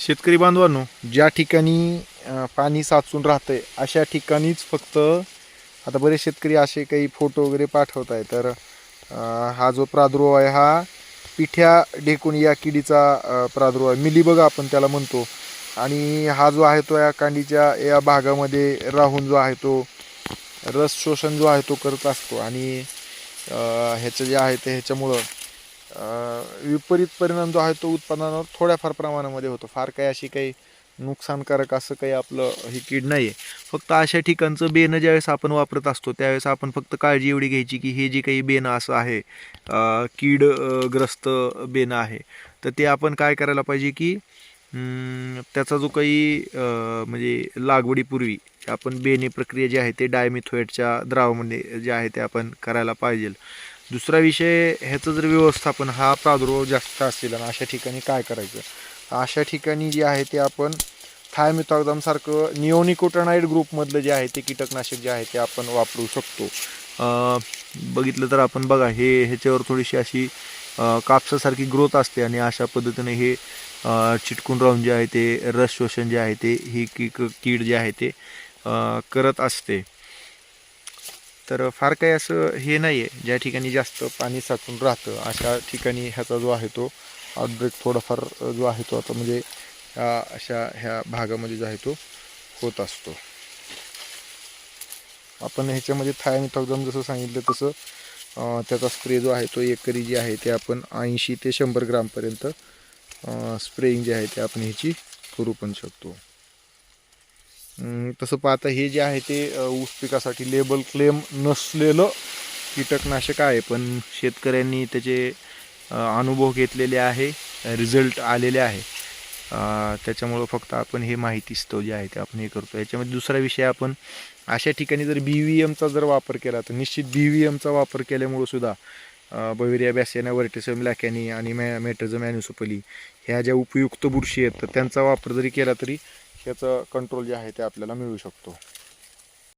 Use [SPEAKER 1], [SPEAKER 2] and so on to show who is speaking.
[SPEAKER 1] शेतकरी बांधवांनो ज्या ठिकाणी अं, पाणी साचून राहतंय अशा ठिकाणीच फक्त आता बरेच शेतकरी असे काही फोटो वगैरे पाठवत आहे तर अं, हा जो प्रादुर्भाव आहे हा पिठ्या ढेकून या किडीचा अं, प्रादुर्भाव आहे. मिलीबग आपण त्याला म्हणतो. आणि हा जो आहे तो या कांडीच्या या भागामध्ये राहून जो आहे तो रस शोषण जो आहे तो करत असतो. आणि ह्याचं जे आहे ते ह्याच्यामुळं विपरीत परिणाम जो आहे तो उत्पादनावर थोड्याफार प्रमाणामध्ये होतो. फार काही अशी काही नुकसानकारक असं काही आपलं ही कीड नाही आहे फक्त अशा ठिकाणचं बेनं ज्यावेळेस आपण वापरत असतो त्यावेळेस आपण फक्त काळजी एवढी घ्यायची की हे जे काही बेनं असं आहे कीडग्रस्त कीड ग्रस्त बेनं आहे तर ते आपण काय करायला पाहिजे की त्याचा जो काही म्हणजे लागवडीपूर्वी आपण बेणे प्रक्रिया जी आहे ते डायमिथोएटच्या द्रावामध्ये जे आहे ते आपण करायला पाहिजे. दुसरा विषय ह्याचं जर व्यवस्थापन हा प्रादुर्भाव जास्त असेल आणि अशा ठिकाणी काय करायचं? अशा ठिकाणी जे आहे ते आपण थायमिथॉक्झामसारखं निओनिकोटनाईड ग्रुपमधलं जे आहे ते कीटकनाशक जे आहे ते आपण वापरू शकतो. बघितलं तर आपण बघा हे ह्याच्यावर थोडीशी अशी कापसासारखी ग्रोथ असते आणि अशा पद्धतीने हे चिटकून राहून जे आहे ते रस शोषण जे आहे ते ही की कीड जे आहे ते करत असते. तर फार काही असं हे नाही आहे ज्या ठिकाणी जास्त पाणी साचून राहतं अशा ठिकाणी ह्याचा जो आहे तो आउटब्रेक थोडाफार जो आहे तो आता म्हणजे ह्या अशा ह्या भागामध्ये जो आहे तो होत असतो. आपण ह्याच्यामध्ये थायमिथॉक्झम जसं सांगितलं तसं त्याचा स्प्रे जो आहे तो एकरी जी आहे ते आपण ऐंशी ते शंभर ग्रामपर्यंत स्प्रेइंग जे आहे ते आपण ह्याची करू पण शकतो. तसं पाहता हे जे आहे ते ऊस पिकासाठी लेबल क्लेम नसलेलं कीटकनाशक आहे पण शेतकऱ्यांनी त्याचे अनुभव घेतलेले आहे रिझल्ट आलेले आहे. त्याच्यामुळं फक्त आपण हे माहिती माहितीस्तव जे आहे ते आपण हे करतो. याच्यामध्ये दुसरा विषय आपण अशा ठिकाणी जर बी व्ही एमचा जर वापर केला तर निश्चित बी व्ही एमचा वापर केल्यामुळं सुद्धा बविरिया बॅसियाना वर्टिसम लॅकॅनी आणि मॅ मेट्रिझम ॲन्युसोपली ह्या ज्या उपयुक्त बुरशी आहेत तर त्यांचा वापर जरी केला तरी ह्याचं कंट्रोल जे आहे ते आपल्याला मिळू शकतो.